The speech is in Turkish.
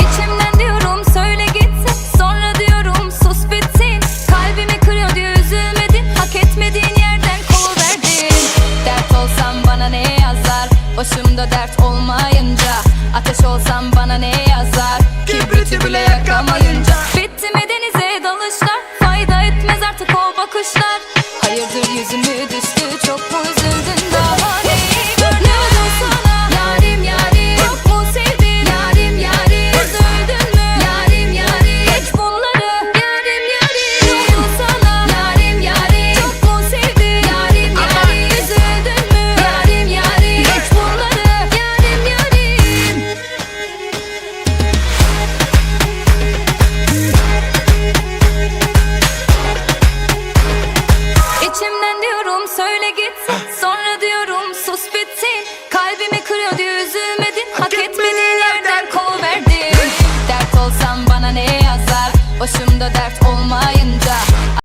İçimden diyorum söyle gitsin Sonra diyorum sus bitsin. Kalbimi kırıyor diye üzülmedin Hak etmediğin yerden kovuverdin Dert olsam bana ne yazar? Başımda dert olmayınca Ateş olsam bana ne yazar? Kibriti bile yakamayınca. Bitti mi denize dalışlar? Fayda etmez artık o bakışlar. Hayırdır yüzümü Başımda dert olmayınca